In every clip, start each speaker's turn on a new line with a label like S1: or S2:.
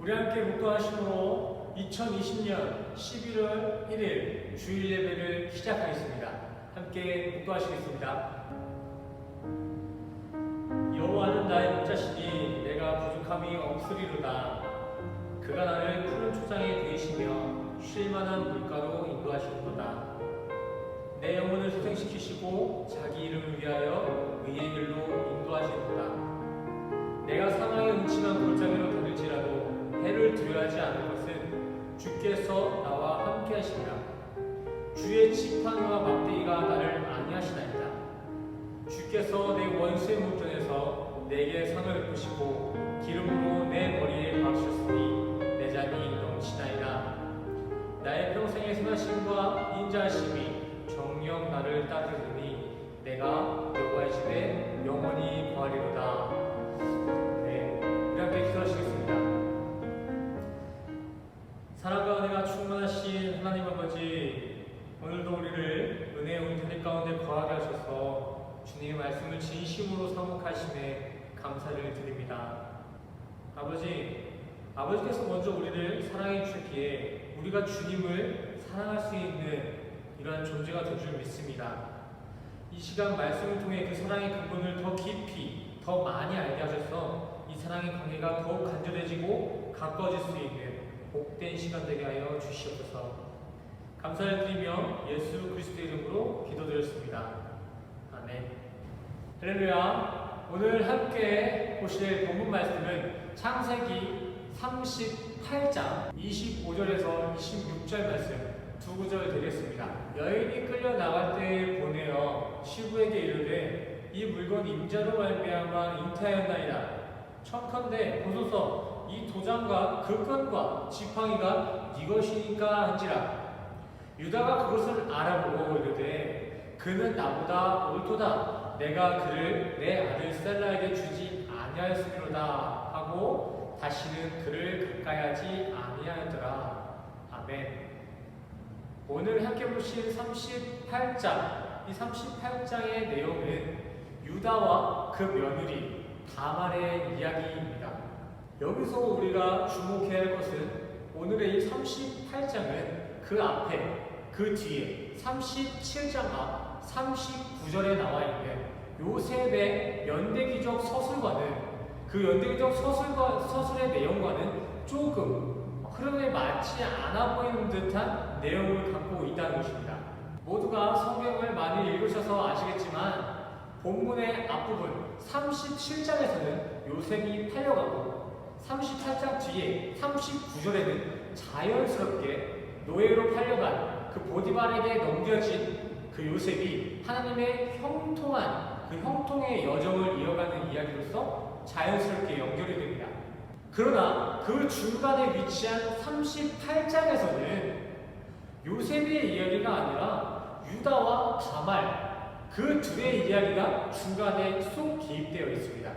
S1: 우리 함께 묵도하심으로 2020년 11월 1일 주일 예배를 시작하겠습니다. 함께 묵도하시겠습니다. 여호와는 나의 목자시니 내가 부족함이 없으리로다. 그가 나를 푸른 초장에 두이시며 쉴만한 물가로 인도하시는도다. 내 영혼을 소생시키시고 자기 이름을 위하여 의의 길로 인도하시는도다. 내가 사망의 음침한 골짜기로 다닐지라도 해를 두려워하지 않을 것은 주께서 나와 함께 하시리라. 주의 지팡이와 막대기가 나를 안위하시나이다. 주께서 내 원수의 목전에서 내게 상을 베푸시고 기름으로 내 머리에 박으셨으니 내 잔이 넘치나이다. 나의 평생의 선하심과 인자하심이 정령 나를 따르니 주님의 말씀을 진심으로 사목하심에 감사를 드립니다. 아버지, 아버지께서 먼저 우리를 사랑해 주셨기에 우리가 주님을 사랑할 수 있는 이러한 존재가 될 줄 믿습니다. 이 시간 말씀을 통해 그 사랑의 근본을 더 깊이, 더 많이 알게 하셔서 이 사랑의 관계가 더욱 간절해지고 가까워질 수 있는 복된 시간 되게 하여 주시옵소서. 감사를 드리며 예수 그리스도의 이름으로 기도드렸습니다. 할렐루야. 오늘 함께 보실 본문 말씀은 창세기 38장 25절에서 26절 말씀 두 구절 되겠습니다. 여인이 끌려 나갈 때 보내어 시부에게 이르되 이 물건 임자로 말미암아 잉태하였나이다. 청컨대 보소서 이 도장과 그 끈과 지팡이가 이것이니까 한지라. 유다가 그것을 알아보고 이르되 그는 나보다 옳도다. 내가 그를 내 아들 셀라에게 주지 아니하였으리로다 하고 다시는 그를 가까이 하지 아니하였더라. 아멘. 오늘 함께 보신 38장, 이 38장의 내용은 유다와 그 며느리 다말의 이야기입니다. 여기서 우리가 주목해야 할 것은 오늘의 이 38장은 그 앞에, 그 뒤에 37장 앞 39절에 나와 있는 요셉의 연대기적 서술과는 그 연대기적 서술과 서술의 내용과는 조금 흐름에 맞지 않아 보이는 듯한 내용을 갖고 있다는 것입니다. 모두가 성경을 많이 읽으셔서 아시겠지만 본문의 앞부분 37장에서는 요셉이 팔려가고 38장 뒤에 39절에는 자연스럽게 노예로 팔려간 그 보디발에게 넘겨진 그 요셉이 하나님의 형통한 그 형통의 여정을 이어가는 이야기로서 자연스럽게 연결이 됩니다. 그러나 그 중간에 위치한 38장에서는 요셉의 이야기가 아니라 유다와 다말 그 둘의 이야기가 중간에 쏙 개입되어 있습니다.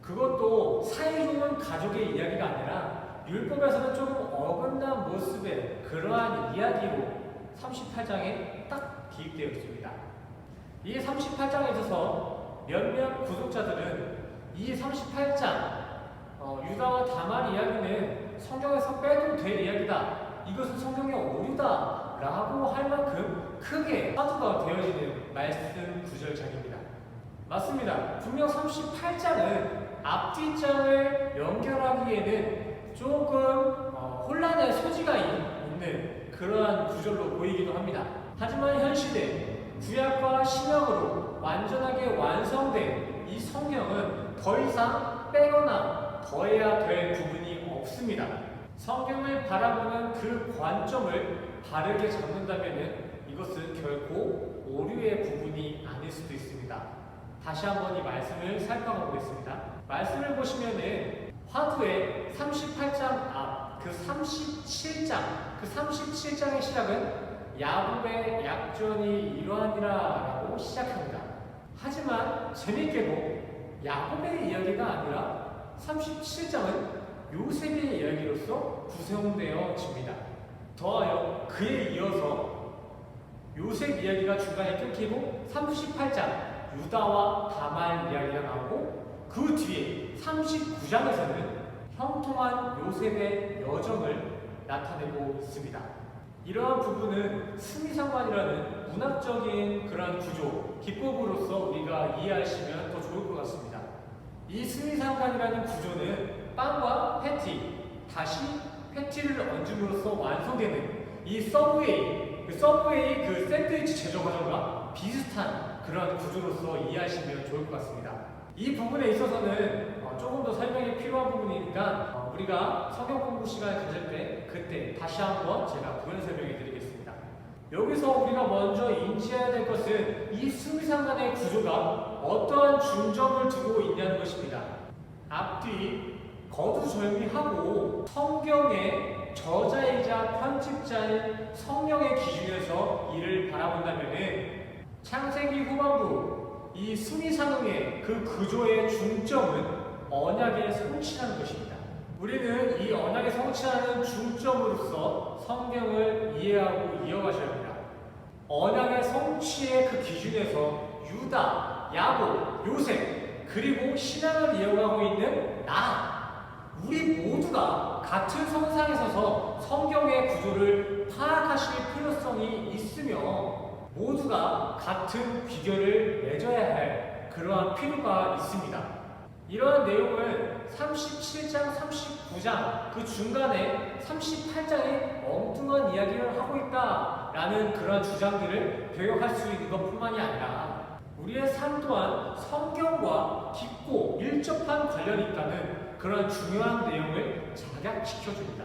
S1: 그것도 사이좋은 가족의 이야기가 아니라 율법에서는 조금 어긋난 모습의 그러한 이야기로 38장에 딱 기입되어 있습니다. 이 38장에 있어서 몇몇 구독자들은 이 38장 어, 유다와 다말 이야기는 성경에서 빼도 될 이야기다. 이것은 성경의 오류다. 라고 할 만큼 크게 화두가 되어지는 말씀 구절장입니다. 맞습니다. 분명 38장은 앞뒷장을 연결하기에는 조금 어, 혼란의 소지가 있는 그러한 구절로 보이기도 합니다. 하지만 현 시대 구약과 신약으로 완전하게 완성된 이 성경은 더 이상 빼거나 더해야 될 부분이 없습니다. 성경을 바라보는 그 관점을 바르게 잡는다면 이것은 결코 오류의 부분이 아닐 수도 있습니다. 다시 한번 이 말씀을 살펴가 보겠습니다. 말씀을 보시면은 화두의 38장 앞 그 37장 그 37장의 시작은 야곱의 약전이 이러하니라라고 시작합니다. 하지만 재밌게도 야곱의 이야기가 아니라 37장은 요셉의 이야기로서 구성되어집니다. 더하여 그에 이어서 요셉 이야기가 중간에 끊기고 38장 유다와 다말 이야기가 나오고 그 뒤에 39장에서는 형통한 요셉의 여정을 나타내고 있습니다. 이러한 부분은 승리상관이라는 문학적인 그러한 구조, 기법으로서 우리가 이해하시면 더 좋을 것 같습니다. 이 승리상관이라는 구조는 빵과 패티, 다시 패티를 얹음으로써 완성되는 이 서브웨이, 그 서브웨이 그 샌드위치 제조 과정과 비슷한 그러한 구조로서 이해하시면 좋을 것 같습니다. 이 부분에 있어서는 어, 조금 더 설명이 필요한 부분이니까 어, 우리가 성경 공부 시간을 가질 때 그때 다시 한번 제가 부연 설명해 드리겠습니다. 여기서 우리가 먼저 인지해야 될 것은 이 수미상관의 구조가 어떠한 중점을 두고 있냐는 것입니다. 앞뒤 거두절미하고 성경의 저자이자 편집자인 성령의 기준에서 이를 바라본다면은 창세기 후반부 이 수미상응의 그 구조의 중점은 언약의 성취라는 것입니다. 우리는 이 언약의 성취하는 중점으로서 성경을 이해하고 이어가셔야 합니다. 언약의 성취의 그 기준에서 유다, 야곱, 요셉 그리고 신앙을 이어가고 있는 나 우리 모두가 같은 선상에 서서 성경의 구조를 파악하실 필요성이 있으며 모두가 같은 비결을 맺어야 할 그러한 필요가 있습니다. 이러한 내용을 37장, 39장 그 중간에 38장에 엉뚱한 이야기를 하고 있다라는 그런 주장들을 배역할 수 있는 것뿐만이 아니라 우리의 삶 또한 성경과 깊고 밀접한 관련이 있다는 그런 중요한 내용을 자각시켜줍니다.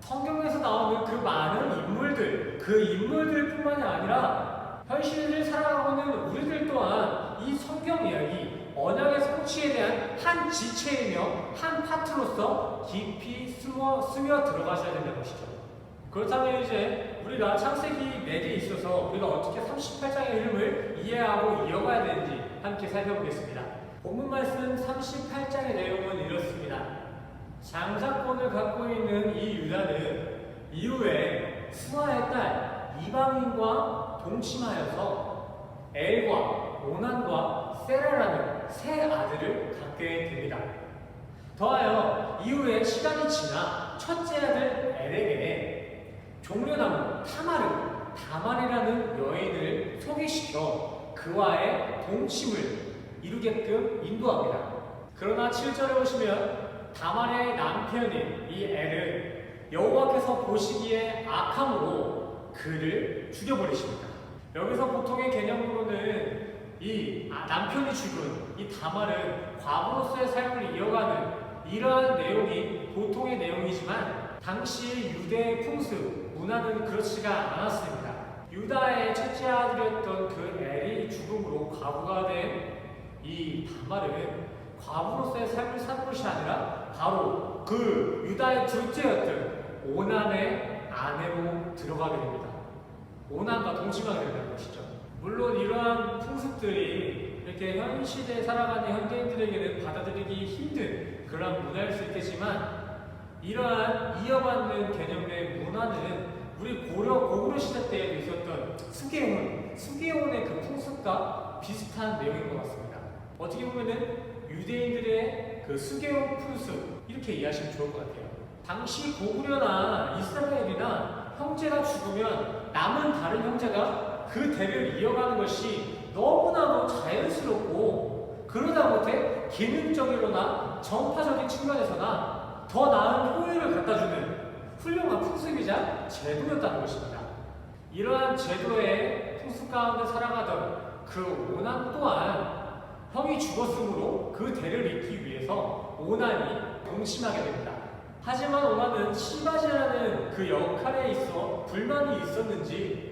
S1: 성경에서 나오는 그 많은 인물들, 그 인물들뿐만이 아니라 현실을 살아가고 있는 우리들 또한 이 성경 이야기, 언약의 성취에 대한 한 지체이며 한 파트로서 깊이 숨어 스며 들어가셔야 된다는 것이죠. 그렇다면 이제 우리가 창세기 맥에 있어서 우리가 어떻게 38장의 흐름을 이해하고 이어가야 되는지 함께 살펴보겠습니다. 본문 말씀 38장의 내용은 이렇습니다. 장자권을 갖고 있는 이 유다는 이후에 수아의 딸 이방인과 동침하여서 엘과 오난과 세라라는 세 아들을 갖게 됩니다. 더하여 이후에 시간이 지나 첫째 아들 엘에게 종려나무 타마르 다만이라는 여인을 소개시켜 그와의 동침을 이루게끔 인도합니다. 그러나 7절에 보시면 다만의 남편인 이 엘은 여호와께서 보시기에 악함으로 그를 죽여버리십니다. 여기서 보통의 개념으로는 이 아, 남편이 죽은 이 다말은 과부로서의 삶을 이어가는 이러한 내용이 보통의 내용이지만 당시 유대의 풍습, 문화는 그렇지가 않았습니다. 유다의 첫째 아들이었던 그 엘이 죽음으로 과부가 된 이 다말은 과부로서의 삶을 사는 것이 아니라 바로 그 유다의 둘째였던 오난의 아내로 들어가게 됩니다. 오난과 동침하게 된다는 것이죠. 물론 이러한 풍습들이 이렇게 현 시대에 살아가는 현대인들에게는 받아들이기 힘든 그런 문화일 수 있겠지만 이러한 이어받는 개념의 문화는 우리 고려 고구려 시대 때에도 있었던 수계혼, 수계혼의 그 풍습과 비슷한 내용인 것 같습니다. 어떻게 보면은 유대인들의 그 수계혼 풍습 이렇게 이해하시면 좋을 것 같아요. 당시 고구려나 이스라엘이나 형제가 죽으면 남은 다른 형제가 그 대를 이어가는 것이 너무나도 자연스럽고 그러다 못해 기능적으로나 정파적인 측면에서나 더 나은 효율을 갖다주는 훌륭한 풍습이자 제도였다는 것입니다. 이러한 제도의 풍습 가운데 살아가던 그 오난 또한 형이 죽었으므로 그 대를 잇기 위해서 오난이 동침하게 됩니다. 하지만 오난은 시바지라는 그 역할에 있어 불만이 있었는지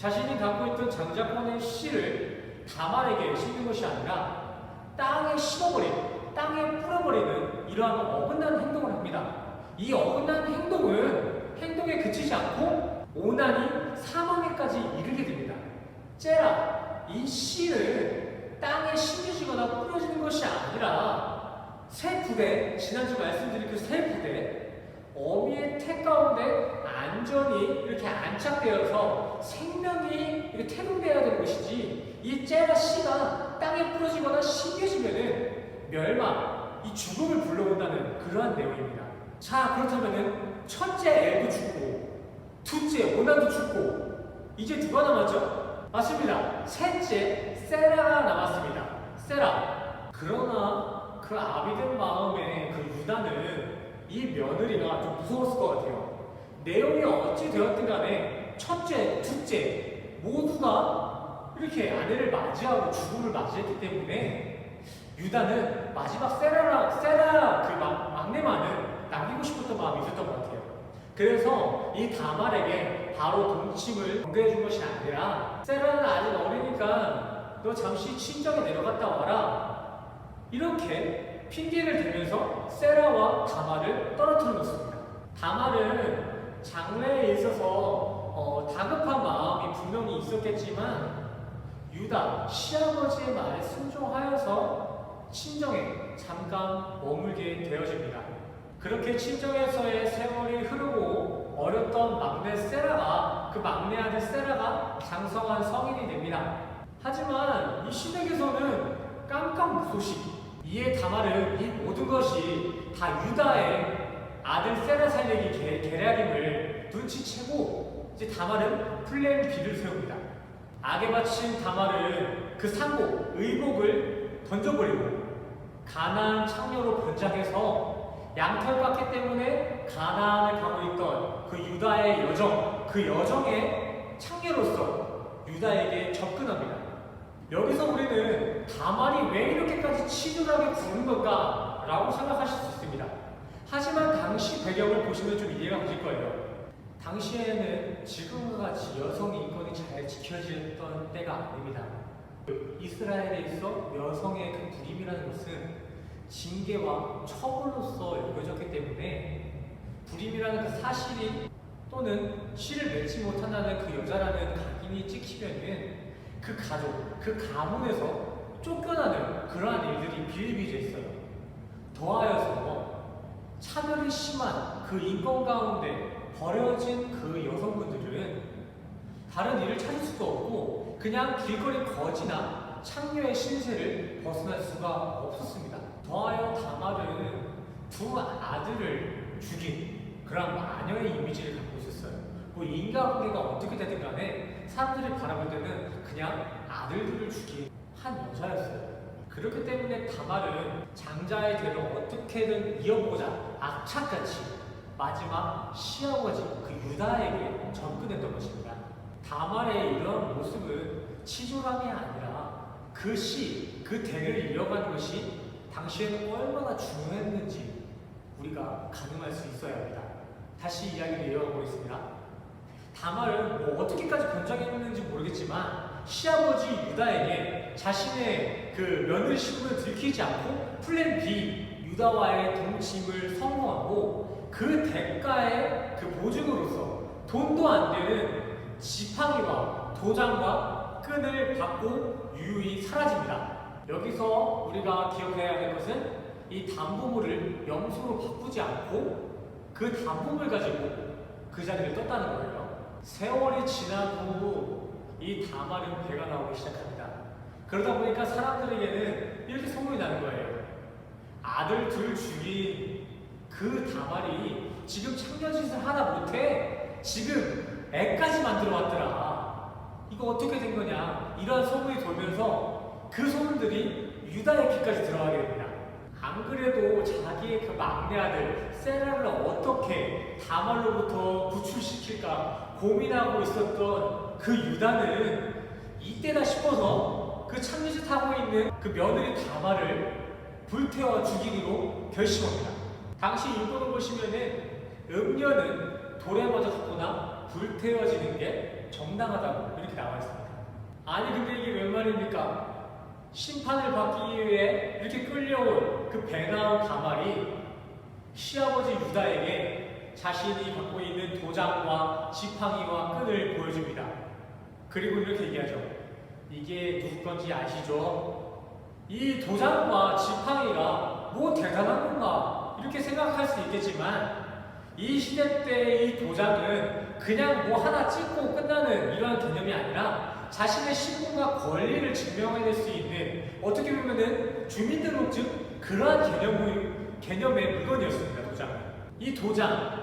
S1: 자신이 갖고 있던 장자권의 씨를 다말에게 심는 것이 아니라 땅에 심어버린, 땅에 뿌려버리는 이러한 어긋난 행동을 합니다. 이 어긋난 행동은 행동에 그치지 않고 오난이 사망에까지 이르게 됩니다. 째라, 이 씨를 땅에 심겨지거나 뿌려지는 것이 아니라 새 부대, 지난주 말씀드린 그 새 부대, 어미의 태 가운데 안전히 이렇게 안착되어서 생명이 이렇게 태동되어야 되는 것이지 이 째라 씨가 땅에 뿌려지거나 심겨지면은 멸망, 이 죽음을 불러온다는 그러한 내용입니다. 자 그렇다면은 첫째 엘도 죽고 둘째 오난도 죽고 이제 누가 남았죠? 맞습니다. 셋째 세라가 남았습니다. 세라. 그러나 그 아비된 마음에 그 유다는 이 며느리가 좀 무서웠을 것 같아요. 내용이 어찌 되었든 간에 첫째, 둘째 모두가 이렇게 아내를 맞이하고 죽음을 맞이했기 때문에 유다는 마지막 세라라, 세라 그 막, 막내만은 남기고 싶었던 마음이 있었던 것 같아요. 그래서 이 다말에게 바로 동침을 공개해 준 것이 아니라 세라는 아직 어리니까 너 잠시 친정에 내려갔다 와라. 이렇게 핑계를 대면서 세라와 다말을 떨어뜨려 놓습니다. 다말은 장래에 있어서 어, 다급한 마음이 분명히 있었겠지만 유다 시아버지의 말에 순종하여서 친정에 잠깐 머물게 되어집니다. 그렇게 친정에서의 세월이 흐르고 어렸던 막내 세라가 그 막내 아들 세라가 장성한 성인이 됩니다. 하지만 이 시댁에서는 깜깜 무소식 이에 다말은 이 모든 것이 다 유다의 아들 계- 계략임을 눈치채고 이제 다말은 플랜 B를 세웁니다. 악에 바친 다말은 그 상복, 의복을 던져버리고 가나안 창녀로 변장해서 양털 깎기 때문에 가나안을 가고 있던 그 유다의 여정, 그 여정의 창녀로서 유다에게 접근합니다. 여기서 우리는 다말이 왜 이렇게까지 치졸하게 구는 걸까? 라고 생각하실 수 있습니다. 하지만 당시 배경을 보시면 좀 이해가 가실 거예요. 당시에는 지금과 같이 여성 인권이 잘 지켜졌던 때가 아닙니다. 이스라엘에 있어 여성의 그 불임이라는 것은 징계와 처벌로서 여겨졌기 때문에 불임이라는 그 사실이 또는 씨를 맺지 못한다는 그 여자라는 각인이 찍히면은 그 가족, 그 가문에서 쫓겨나는 그러한 일들이 비일비재했어요. 더하여서 차별이 심한 그 인권 가운데 버려진 그 여성분들은 다른 일을 찾을 수도 없고 그냥 길거리 거지나 창녀의 신세를 벗어날 수가 없었습니다. 더하여 다말은 두 아들을 죽인 그런 마녀의 이미지를 갖고 있었어요. 뭐 인간관계가 어떻게 되든 간에 사람들이 바라볼 때는 그냥 아들들을 죽인 한 여자였어요. 그렇기 때문에 다말은 장자의 대로 어떻게든 이어보자 악착같이 마지막 시아버지 그 유다에게 접근했던 것입니다. 다말의 이런 모습은 치졸함이 아니라 그 시, 그 대를 이어가는 것이 당시에는 얼마나 중요했는지 우리가 가늠할 수 있어야 합니다. 다시 이야기를 이어가 보겠습니다. 다말은 뭐 어떻게까지 변장했는지 모르겠지만 시아버지 유다에게 자신의 그 며느리 신분을 들키지 않고 플랜 B 유다와의 동침을 성공하고 그 대가의 그 보증으로서 돈도 안 되는 지팡이와 도장과 끈을 받고 유유히 사라집니다. 여기서 우리가 기억해야 할 것은 이 담보물을 염소로 바꾸지 않고 그 담보물 가지고 그 자리를 떴다는 거예요. 세월이 지나고 이 다말은 배가 나오기 시작합니다. 그러다 보니까 사람들에게는 이렇게 소문이 나는 거예요. 아들 둘 죽인 그 다말이 지금 창녀짓을 하나 못해 지금 애까지 만들어 왔더라. 이거 어떻게 된 거냐? 이러한 소문이 돌면서 그 소문들이 유다의 귀까지 들어가게 됩니다. 안 그래도 자기의 그 막내 아들 세라를 어떻게 다말로부터 구출시킬까 고민하고 있었던 그 유다는 이때다 싶어서 그 창녀짓 하고 있는 그 며느리 다말을 불태워 죽이기로 결심합니다. 당시 일본을 보시면은 음녀는 돌에 맞아 죽거나 불태워지는 게 정당하다고 이렇게 나와 있습니다. 아니 근데 이게 웬 말입니까? 심판을 받기 위해 이렇게 끌려온 그 배나온 다말이 시아버지 유다에게 자신이 갖고 있는 도장과 지팡이와 끈을 보여줍니다. 그리고 이렇게 얘기하죠. 이게 누구 건지 아시죠? 이 도장과 지팡이가 뭐 대단한 건가 이렇게 생각할 수 있겠지만 이 시대 때이 도장은 그냥 뭐 하나 찍고 끝나는 이러한 개념이 아니라 자신의 신분과 권리를 증명해낼 수 있는 어떻게 보면은 주민등록증 그러한 개념의, 개념의 물건이었습니다 도장은 이 도장,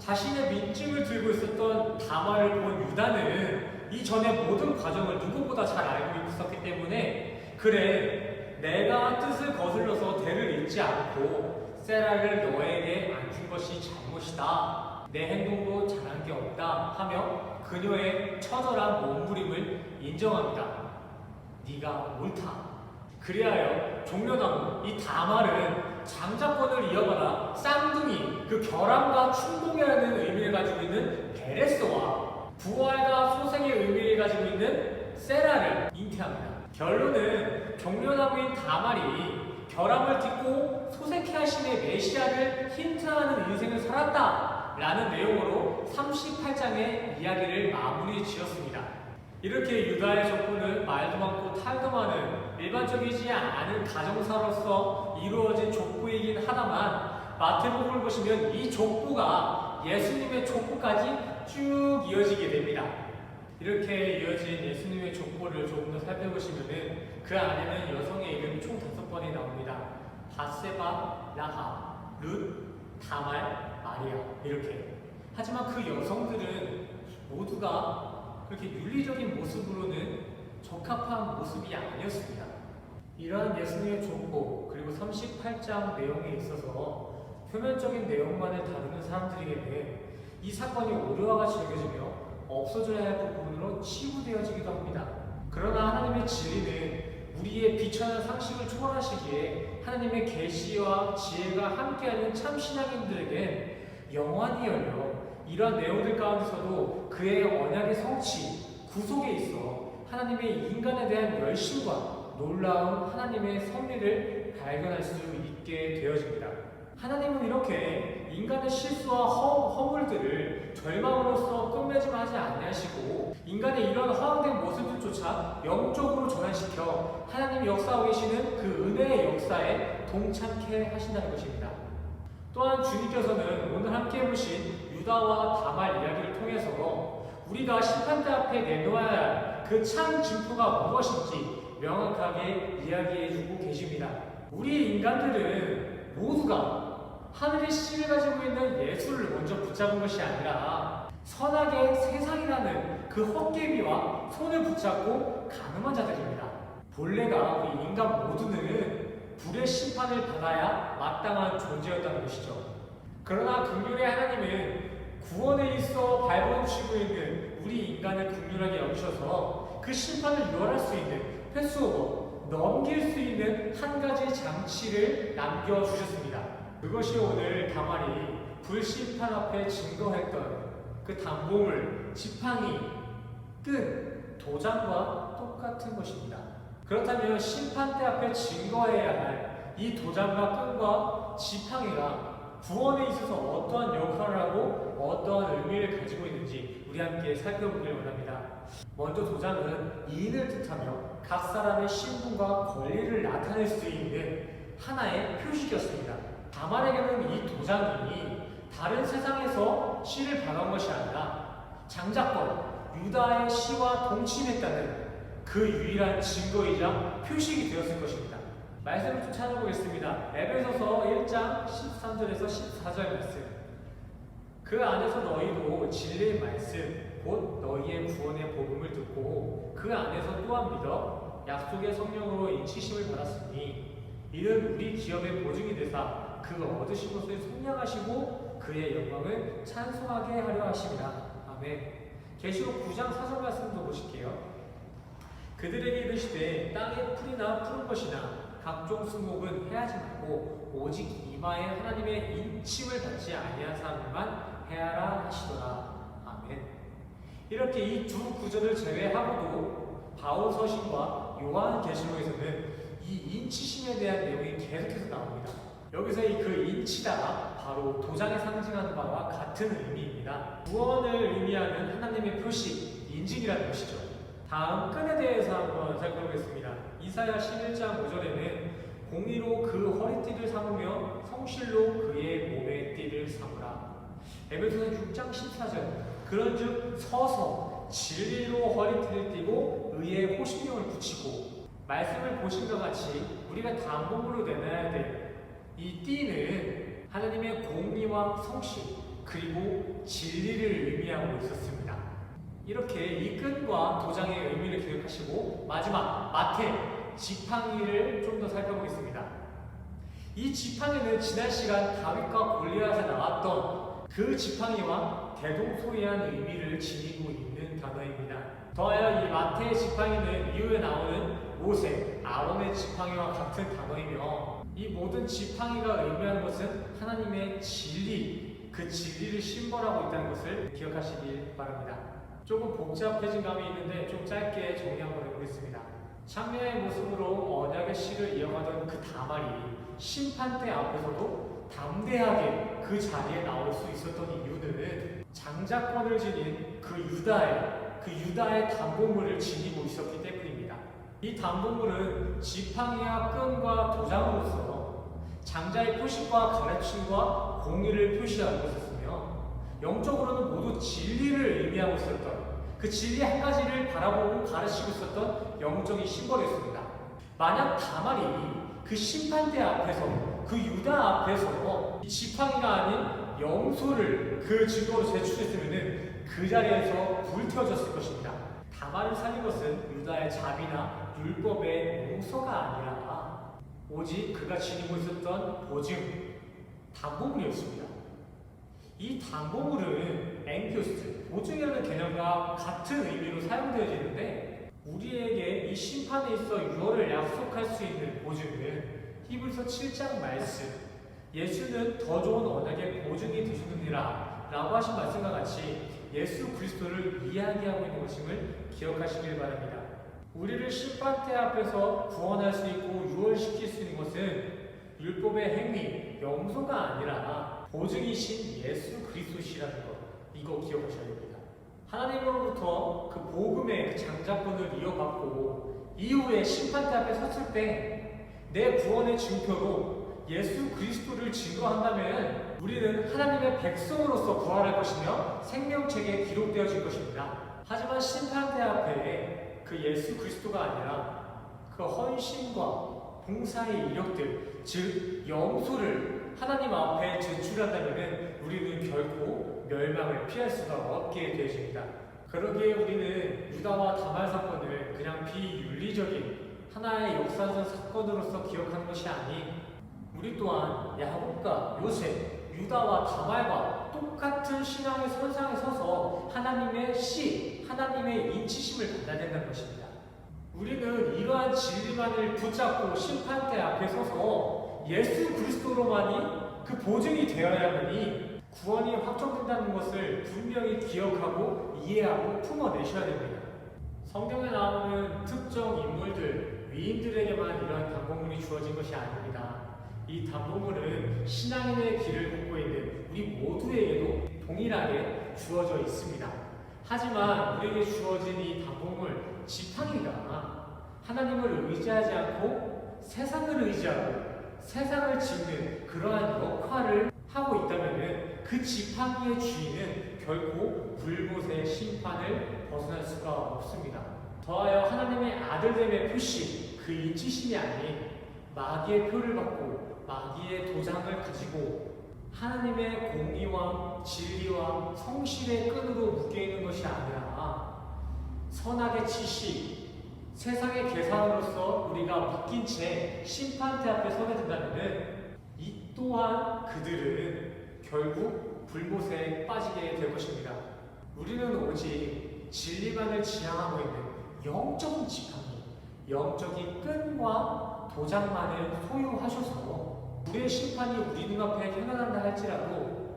S1: 자신의 민증을 들고 있었던 다마를 본 유다는 이전의 모든 과정을 누구보다 잘 알고 있었기 때문에 그래 내가 뜻을 거슬러서 대를 잇지 않고 세라를 너에게 안 준 것이 잘못이다. 내 행동도 잘한 게 없다 하며 그녀의 처절한 몸부림을 인정합니다. 네가 옳다. 그리하여 종려나무 이 다말은 장자권을 이어받아 쌍둥이 그 결함과 충동이라는 의미를 가지고 있는 베레스와 부활과 소생의 의미를 가지고 있는 세라를 잉태합니다. 결론은 종려나무인 다말이 결함을 딛고 소생케 하심의 메시아를 힌트하는 인생을 살았다 라는 내용으로 38장의 이야기를 마무리 지었습니다. 이렇게 유다의 족보는 말도 많고 탈도 많은 일반적이지 않은 가정사로서 이루어진 족보이긴 하다만 마태복음을 보시면 이 족보가 예수님의 족보까지 쭉 이어지게 됩니다. 이렇게 이어진 예수님의 족보를 조금 더 살펴보시면은 그 안에는 여성의 이름이 총 다섯 번이 나옵니다. 바세바, 라하, 룻, 다말, 마리아 이렇게. 하지만 그 여성들은 모두가 그렇게 윤리적인 모습으로는 적합한 모습이 아니었습니다. 이러한 예수님의 족보 그리고 38장 내용에 있어서 표면적인 내용만을 다루는 사람들에게는 이 사건이 오류와 같이 여겨지며 없어져야 할 부분으로 치부되어지기도 합니다. 그러나 하나님의 진리는 우리의 비천한 상식을 초월하시기에 하나님의 계시와 지혜가 함께하는 참 신앙인들에게 영원히 열려 이러한 내용들 가운데서도 그의 언약의 성취, 구속에 있어 하나님의 인간에 대한 열심과 놀라운 하나님의 섭리를 발견할 수 있게 되어집니다. 하나님은 이렇게 인간의 실수와 허, 허물들을 절망으로써 끝맺음하지 아니하시고 인간의 이런 허황된 모습들조차 영적으로 전환시켜 하나님이 역사하고 계시는 그 은혜의 역사에 동참케 하신다는 것입니다. 또한 주님께서는 오늘 함께 해보신 유다와 다말 이야기를 통해서 우리가 심판대 앞에 내놓아야 할 그 참 진포가 무엇인지 명확하게 이야기해주고 계십니다. 우리 인간들은 모두가 하늘의 씨를 가지고 있는 예수를 먼저 붙잡은 것이 아니라 선악의 세상이라는 그 헛개비와 손을 붙잡고 가늠한 자들입니다. 본래가 우리 인간 모두는 불의 심판을 받아야 마땅한 존재였다는 것이죠. 그러나 긍휼의 하나님은 구원에 있어 발버둥치고 있는 우리 인간을 긍휼하게 여기셔서 그 심판을 유발할 수 있는 패스오버 넘길 수 있는 한 가지 장치를 남겨주셨습니다. 그것이 오늘 다말이 불심판 앞에 증거했던 그 담봉을 지팡이, 끈, 도장과 똑같은 것입니다. 그렇다면 심판대 앞에 증거해야 할 이 도장과 끈과 지팡이가 구원에 있어서 어떠한 역할을 하고 어떠한 의미를 가지고 있는지 우리 함께 살펴보길 원합니다. 먼저 도장은 이인을 뜻하며 각 사람의 신분과 권리를 나타낼 수 있는 하나의 표식이었습니다. 다만에게는 이 도장이 다른 세상에서 씨를 받은 것이 아니라 장자권 유다의 씨와 동침했다는 그 유일한 증거이자 표식이 되었을 것입니다. 말씀을 좀 찾아보겠습니다. 에베소서 1장 13절에서 14절 말씀. 그 안에서 너희도 진리의 말씀, 곧 너희의 구원의 복음을 듣고 그 안에서 또한 믿어 약속의 성령으로 인치심을 받았으니 이는 우리 기업의 보증이 되사 그 얻으신 것을 속량하시고 그의 영광을 찬송하게 하려 하심이라. 아멘. 계시록 9장 4절 말씀도 보실게요. 그들에게 이르시되 땅에 풀이나 푸른 것이나 각종 수목은 해하지 말고 오직 이마에 하나님의 인침을 받지 아니한 사람들만 해하라 하시더라. 아멘. 이렇게 이 두 구절을 제외하고도 바울 서신과 요한 계시록에서는 이 인치심에 대한 내용이 계속해서 나옵니다. 여기서 이 그 인치다가 바로 도장에 상징하는 바와 같은 의미입니다. 구원을 의미하는 하나님의 표식, 인증이라는 것이죠. 다음 끈에 대해서 한번 살펴보겠습니다. 이사야 11장 5절에는 공의로 그 허리띠를 삼으며 성실로 그의 몸의 띠를 삼으라. 에베소서 6장 14절 그런즉 서서 진리로 허리띠를 띠고 의의 호신경을 붙이고 말씀을 보신 것 같이 우리가 담봉으로 내놔야 될 이 띠는 하나님의 공의와 성실 그리고 진리를 의미하고 있었습니다. 이렇게 이 끈과 도장의 의미를 기억하시고 마지막 마태 지팡이를 좀 더 살펴보겠습니다. 이 지팡이는 지난 시간 다윗과 골리앗에 나왔던 그 지팡이와 대동소이한 의미를 지니고 있는 단어입니다. 더하여 이 마태의 지팡이는 이후에 나오는 모세, 아론의 지팡이와 같은 단어이며 이 모든 지팡이가 의미하는 것은 하나님의 진리, 그 진리를 심벌하고 있다는 것을 기억하시길 바랍니다. 조금 복잡해진 감이 있는데 좀 짧게 정리 한번 해보겠습니다. 참여의 모습으로 언약의 씨를 이어가던 그 다말이 심판대 앞에서도 담대하게 그 자리에 나올 수 있었던 이유는 장자권을 지닌 그 유다의 그 유다의 담보물을 지니고 있었기 때문입니다. 이 담보물은 지팡이와 끈과 도장으로서 장자의 표식과 가르침과 공의를 표시하고 있었으며 영적으로는 모두 진리를 의미하고 있었던 그 진리 한 가지를 바라보고 가르치고 있었던 영적인 심벌이었습니다. 만약 다말이 그 심판대 앞에서 그 유다 앞에서 이 지팡이가 아닌 영소를 그 증거로 제출했으면 그 자리에서 불태워졌을 것입니다. 다말을 살린 것은 유다의 자비나 율법의 용서가 아니라 오직 그가 지니고 있었던 보증, 담보물이었습니다. 이 담보물은 앵큐스, 보증이라는 개념과 같은 의미로 사용되어지는데 우리에게 이 심판에 있어 유월을 약속할 수 있는 보증은 히브리서 7장 말씀 예수는 더 좋은 언약의 보증이 되셨느니라 라고 하신 말씀과 같이 예수 그리스도를 이야기하고 있는 것임을 기억하시길 바랍니다. 우리를 심판대 앞에서 구원할 수 있고 유월시킬 수 있는 것은 율법의 행위, 영소가 아니라 보증이신 예수 그리스도시라는 것 이거 기억하셔야 됩니다. 하나님으로부터 그 복음의 그 장자권을 이어받고 이후에 심판대 앞에 섰을 때 내 구원의 증표로 예수 그리스도를 증거한다면 우리는 하나님의 백성으로서 부활할 것이며 생명책에 기록되어질 것입니다. 하지만 심판대 앞에 그 예수 그리스도가 아니라 그 헌신과 봉사의 이력들, 즉 영소를 하나님 앞에 제출한다면 우리는 결코 멸망을 피할 수가 없게 되어집니다. 그러기에 우리는 유다와 다말 사건을 그냥 비윤리적인 하나의 역사적 사건으로서 기억하는 것이 아닌 우리 또한 야곱과 요셉, 유다와 다말과 똑같은 신앙의 선상에 서서 하나님의 씨, 하나님의 인치심을 받아야 된다는 것입니다. 우리는 이러한 진리만을 붙잡고 심판대 앞에 서서 예수 그리스도로만이 그 보증이 되어야만이 구원이 확정된다는 것을 분명히 기억하고 이해하고 품어내셔야 됩니다. 성경에 나오는 특정 인물들, 위인들에게만 이러한 담보물이 주어진 것이 아닙니다. 이 담보물은 신앙인의 길을 걷고 있는 우리 모두에게도 동일하게 주어져 있습니다. 하지만 우리에게 주어진 이 담보물, 지팡이가 하나님을 의지하지 않고 세상을 의지하고 세상을 짓는 그러한 역할을 하고 있다면 그 지팡이의 주인은 결코 불못의 심판을 벗어날 수가 없습니다. 더하여 하나님의 아들됨의 표시, 그 인치심이 아닌 마귀의 표를 받고 마귀의 도장을 가지고 하나님의 공의와 진리와 성실의 끈으로 묶여 있는 것이 아니라 선악의 지식, 세상의 계산으로서 우리가 묶인 채 심판대 앞에 서게 된다면 이 또한 그들은 결국 불못에 빠지게 될 것입니다. 우리는 오직 진리만을 지향하고 있는 영적인 지팡이, 영적인 끈과 도장만을 소유하셔서 우리의 심판이 우리 눈앞에 현안한다 할지라도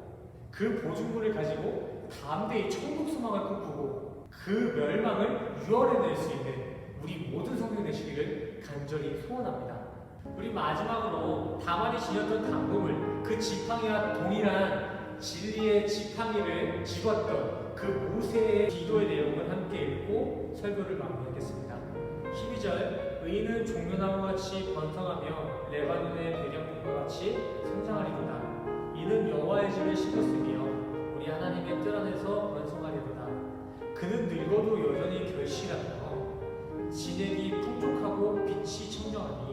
S1: 그 보증물을 가지고 담대히 천국 소망을 꿈꾸고 그 멸망을 유월해낼 수 있는 우리 모든 성령 되시기를 간절히 소원합니다. 우리 마지막으로 다만이 지녔던 당금을 그 지팡이와 동일한 진리의 지팡이를 집었던 그 모세의 기도의 내용을 함께 읽고 설교를 마무리하겠습니다. 12절 의인은 종려나무와 같이 번성하며 레바논의 배경과 같이 성장하리로다. 이는 여호와의 집을 심었으며 우리 하나님의 뜰 안에서 번성하리로다. 그는 늙어도 여전히 결실하며 진액이 풍족하고 빛이 청정하니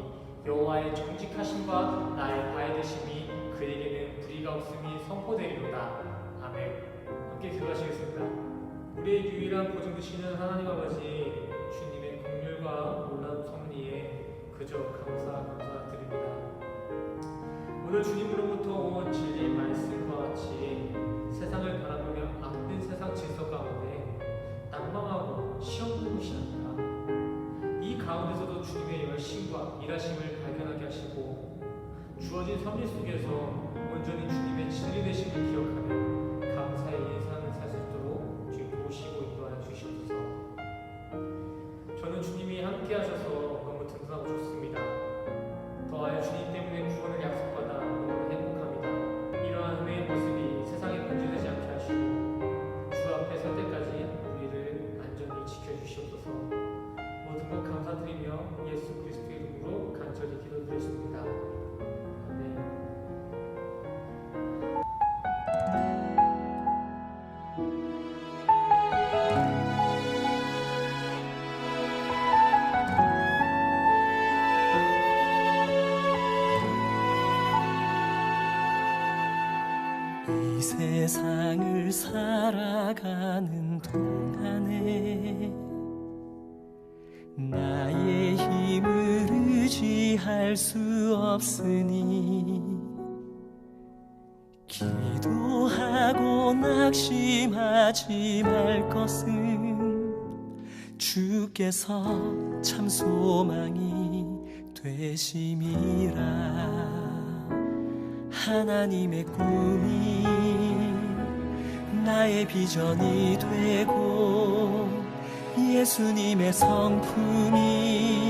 S1: 여호와의 정직하심과 나의 바의 되심이 그에게는 진리가 없음이 선포되리로다. 아멘. 함께 기도하시겠습니다. 우리의 유일한 보증 되시는 하나님 아버지 주님의 긍휼과 놀라운 섭리에 그저 감사 감사드립니다. 오늘 주님으로부터 온 진리의 말씀과 같이 세상을 바라보며 악된 세상 질서 가운데 난망하고 시험 보듯이 합니다. 이 가운데서도 주님의 열심과 일하심을 발견하게 하시고 주어진 섭리 속에서 온전히 주님의 진리 되심을 기억하며
S2: 할 수 없으니 기도하고 낙심하지 말 것은 주께서 참 소망이 되심이라. 하나님의 꿈이 나의 비전이 되고 예수님의 성품이